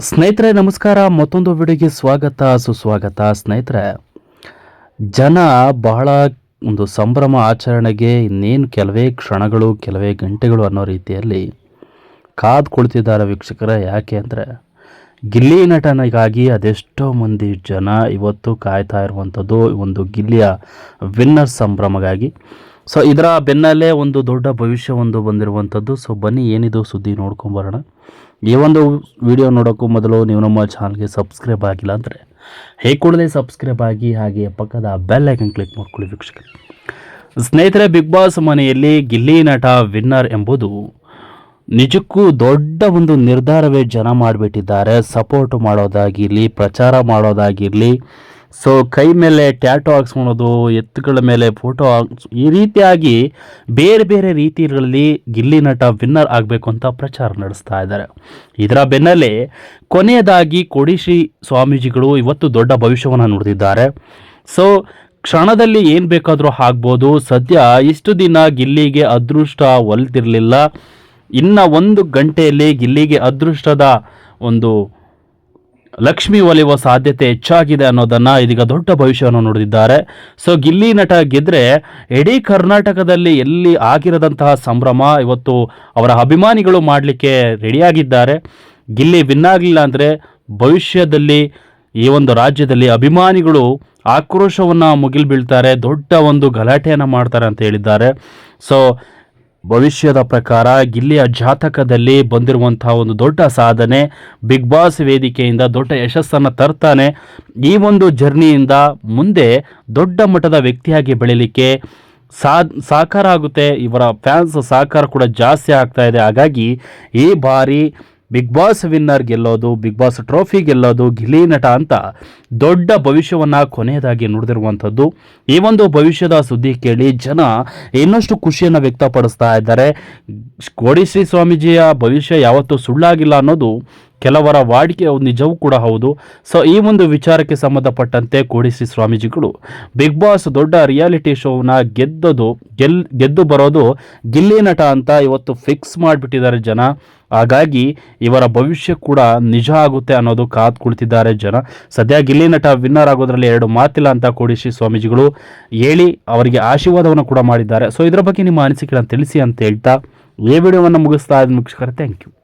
ಸ್ನೇಹಿತರೆ, ನಮಸ್ಕಾರ. ಮತ್ತೊಂದು ವಿಡಿಯೋಗೆ ಸ್ವಾಗತ, ಸುಸ್ವಾಗತ. ಸ್ನೇಹಿತರೆ, ಜನ ಬಹಳ ಒಂದು ಸಂಭ್ರಮ ಆಚರಣೆಗೆ ಇನ್ನೇನು ಕೆಲವೇ ಕ್ಷಣಗಳು, ಕೆಲವೇ ಗಂಟೆಗಳು ಅನ್ನೋ ರೀತಿಯಲ್ಲಿ ಕಾದು ಕುಳಿತಿದ್ದಾರೆ ವೀಕ್ಷಕರ. ಯಾಕೆ ಅಂದರೆ, ಗಿಲ್ಲಿ ನಟನಿಗಾಗಿ ಅದೆಷ್ಟೋ ಮಂದಿ ಜನ ಇವತ್ತು ಕಾಯ್ತಾ ಇರುವಂಥದ್ದು ಒಂದು ಗಿಲ್ಲಿಯ ವಿನ್ನರ್ ಸಂಭ್ರಮಗಾಗಿ. ಸೊ ಇದರ ಬೆನ್ನಲ್ಲೇ ಒಂದು ದೊಡ್ಡ ಭವಿಷ್ಯ ಒಂದು ಬಂದಿರುವಂಥದ್ದು. ಸೊ ಬನ್ನಿ, ಏನಿದು ಸುದ್ದಿ ನೋಡ್ಕೊಂಬರೋಣ ಈ ಒಂದು ವಿಡಿಯೋ ನೋಡೋಕ್ಕೂ ಮೊದಲು ನೀವು ನಮ್ಮ ಚಾನಲ್ಗೆ ಸಬ್ಸ್ಕ್ರೈಬ್ ಆಗಿಲ್ಲ ಅಂದರೆ ಹೇಗೆ ಕೂಡಲೇ ಸಬ್ಸ್ಕ್ರೈಬ್ ಆಗಿ ಹಾಗೆ ಪಕ್ಕದ ಬೆಲ್ ಐಕನ್ ಕ್ಲಿಕ್ ಮಾಡ್ಕೊಳ್ಳಿ ವೀಕ್ಷಕರು. ಸ್ನೇಹಿತರೆ ಬಿಗ್ ಬಾಸ್ ಮನೆಯಲ್ಲಿ ಗಿಲ್ಲಿ ನಟ ವಿನ್ನರ್ ಎಂಬುದು ನಿಜಕ್ಕೂ ದೊಡ್ಡ ಒಂದು ನಿರ್ಧಾರವೇ ಜನ ಮಾಡಿಬಿಟ್ಟಿದ್ದಾರೆ. ಸಪೋರ್ಟ್ ಮಾಡೋದಾಗಿರಲಿ, ಪ್ರಚಾರ ಮಾಡೋದಾಗಿರಲಿ ಸೊ ಕೈ ಮೇಲೆ ಟ್ಯಾಟೋ ಹಾಕ್ಸ್ಕೊಳೋದು, ಎತ್ತುಗಳ ಮೇಲೆ ಫೋಟೋ ಹಾಕ್ಸ್, ಈ ರೀತಿಯಾಗಿ ಬೇರೆ ಬೇರೆ ರೀತಿಗಳಲ್ಲಿ ಗಿಲ್ಲಿ ನಟ ವಿನ್ನರ್ ಆಗಬೇಕು ಅಂತ ಪ್ರಚಾರ ನಡೆಸ್ತಾ ಇದ್ದಾರೆ. ಇದರ ಬೆನ್ನಲ್ಲೇ ಕೊನೆಯದಾಗಿ ಕೊಡಿಶ್ರೀ ಸ್ವಾಮೀಜಿಗಳು ಇವತ್ತು ದೊಡ್ಡ ಭವಿಷ್ಯವನ್ನು ನುಡಿದಿದ್ದಾರೆ. ಸೊ ಕ್ಷಣದಲ್ಲಿ ಏನು ಬೇಕಾದರೂ ಆಗ್ಬೋದು. ಸದ್ಯ ಇಷ್ಟು ದಿನ ಗಿಲ್ಲಿಗೆ ಅದೃಷ್ಟ ಒಲ್ತಿರಲಿಲ್ಲ. ಇನ್ನು ಒಂದು ಗಂಟೆಯಲ್ಲಿ ಗಿಲ್ಲಿಗೆ ಅದೃಷ್ಟದ ಒಂದು ಲಕ್ಷ್ಮಿ ಒಲಿಯುವ ಸಾಧ್ಯತೆ ಹೆಚ್ಚಾಗಿದೆ ಅನ್ನೋದನ್ನ ಇದೀಗ ದೊಡ್ಡ ಭವಿಷ್ಯವನ್ನು ನೋಡಿದ್ದಾರೆ ಸೊ ಗಿಲ್ಲಿ ನಟ ಗೆದ್ರೆ ಇಡೀ ಕರ್ನಾಟಕದಲ್ಲಿ ಎಲ್ಲಿ ಆಗಿರದಂತಹ ಸಂಭ್ರಮ, ಇವತ್ತು ಅವರ ಅಭಿಮಾನಿಗಳು ಮಾಡಲಿಕ್ಕೆ ರೆಡಿಯಾಗಿದ್ದಾರೆ. ಗಿಲ್ಲಿ ವಿನ್ ಆಗಲಿಲ್ಲ ಅಂದರೆ ಭವಿಷ್ಯದಲ್ಲಿ ಈ ಒಂದು ರಾಜ್ಯದಲ್ಲಿ ಅಭಿಮಾನಿಗಳು ಆಕ್ರೋಶವನ್ನು ಮುಗಿಲು ಬೀಳ್ತಾರೆ, ದೊಡ್ಡ ಒಂದು ಗಲಾಟೆಯನ್ನು ಮಾಡ್ತಾರೆ ಅಂತ ಹೇಳಿದ್ದಾರೆ. ಸೊ ಭವಿಷ್ಯದ ಪ್ರಕಾರ ಗಿಲ್ಲಿಯ ಜಾತಕದಲ್ಲಿ ಬಂದಿರುವಂತಹ ಒಂದು ದೊಡ್ಡ ಸಾಧನೆ ಬಿಗ್ ಬಾಸ್ ವೇದಿಕೆಯಿಂದ ದೊಡ್ಡ ಯಶಸ್ಸನ್ನು ತರ್ತಾನೆ. ಈ ಒಂದು ಜರ್ನಿಯಿಂದ ಮುಂದೆ ದೊಡ್ಡ ಮಟ್ಟದ ವ್ಯಕ್ತಿಯಾಗಿ ಬೆಳೀಲಿಕ್ಕೆ ಸಾ ಸಾಕಾರ ಆಗುತ್ತೆ ಇವರ ಫ್ಯಾನ್ಸ್ ಸಾಕಾರ ಕೂಡ ಜಾಸ್ತಿ ಆಗ್ತಾ ಇದೆ. ಹಾಗಾಗಿ ಈ ಬಾರಿ ಬಿಗ್ ಬಾಸ್ ವಿನ್ನರ್ ಗೆಲ್ಲೋದು, ಬಿಗ್ ಬಾಸ್ ಟ್ರೋಫಿ ಗೆಲ್ಲೋದು, ಗಿಲಿ ನಟ ಅಂತ ದೊಡ್ಡ ಭವಿಷ್ಯವನ್ನ ಕೊನೆಯದಾಗಿ ನುಡಿದಿರುವಂಥದ್ದು. ಈ ಒಂದು ಭವಿಷ್ಯದ ಸುದ್ದಿ ಕೇಳಿ ಜನ ಇನ್ನಷ್ಟು ಖುಷಿಯನ್ನು ವ್ಯಕ್ತಪಡಿಸ್ತಾ ಇದ್ದಾರೆ. ಕೋಡಿಶ್ರೀ ಸ್ವಾಮೀಜಿಯ ಭವಿಷ್ಯ ಯಾವತ್ತೂ ಸುಳ್ಳಾಗಿಲ್ಲ ಅನ್ನೋದು ಕೆಲವರ ವಾಡಿಕೆ ನಿಜವೂ ಕೂಡ ಹೌದು. ಸೊ ಈ ಒಂದು ವಿಚಾರಕ್ಕೆ ಸಂಬಂಧಪಟ್ಟಂತೆ ಕೋಡಿಸಿ ಸ್ವಾಮೀಜಿಗಳು, ಬಿಗ್ ಬಾಸ್ ದೊಡ್ಡ ರಿಯಾಲಿಟಿ ಶೋನ ಗೆದ್ದದು, ಗೆಲ್, ಗೆದ್ದು ಬರೋದು ಗಿಲ್ಲಿ ನಟ ಅಂತ ಇವತ್ತು ಫಿಕ್ಸ್ ಮಾಡಿಬಿಟ್ಟಿದ್ದಾರೆ ಜನ. ಹಾಗಾಗಿ ಇವರ ಭವಿಷ್ಯ ಕೂಡ ನಿಜ ಆಗುತ್ತೆ ಅನ್ನೋದು ಕಾದ್ ಕುಳಿತಿದ್ದಾರೆ ಜನ. ಸದ್ಯ ಗಿಲ್ಲಿ ನಟ ವಿನ್ನರ್ ಆಗೋದ್ರಲ್ಲಿ ಎರಡು ಮಾತಿಲ್ಲ ಅಂತ ಕೋಡಿಸಿ ಸ್ವಾಮೀಜಿಗಳು ಹೇಳಿ ಅವರಿಗೆ ಆಶೀರ್ವಾದವನ್ನು ಕೂಡ ಮಾಡಿದ್ದಾರೆ. ಸೊ ಇದರ ಬಗ್ಗೆ ನಿಮ್ಮ ಅನಿಸಿಕೆಗಳನ್ನು ತಿಳಿಸಿ ಅಂತ ಹೇಳ್ತಾ ಈ ವಿಡಿಯೋವನ್ನು ಮುಗಿಸ್ತಾ ಇದ್ದ ಮುಗಿಸ್ತಾರೆ ಥ್ಯಾಂಕ್ ಯು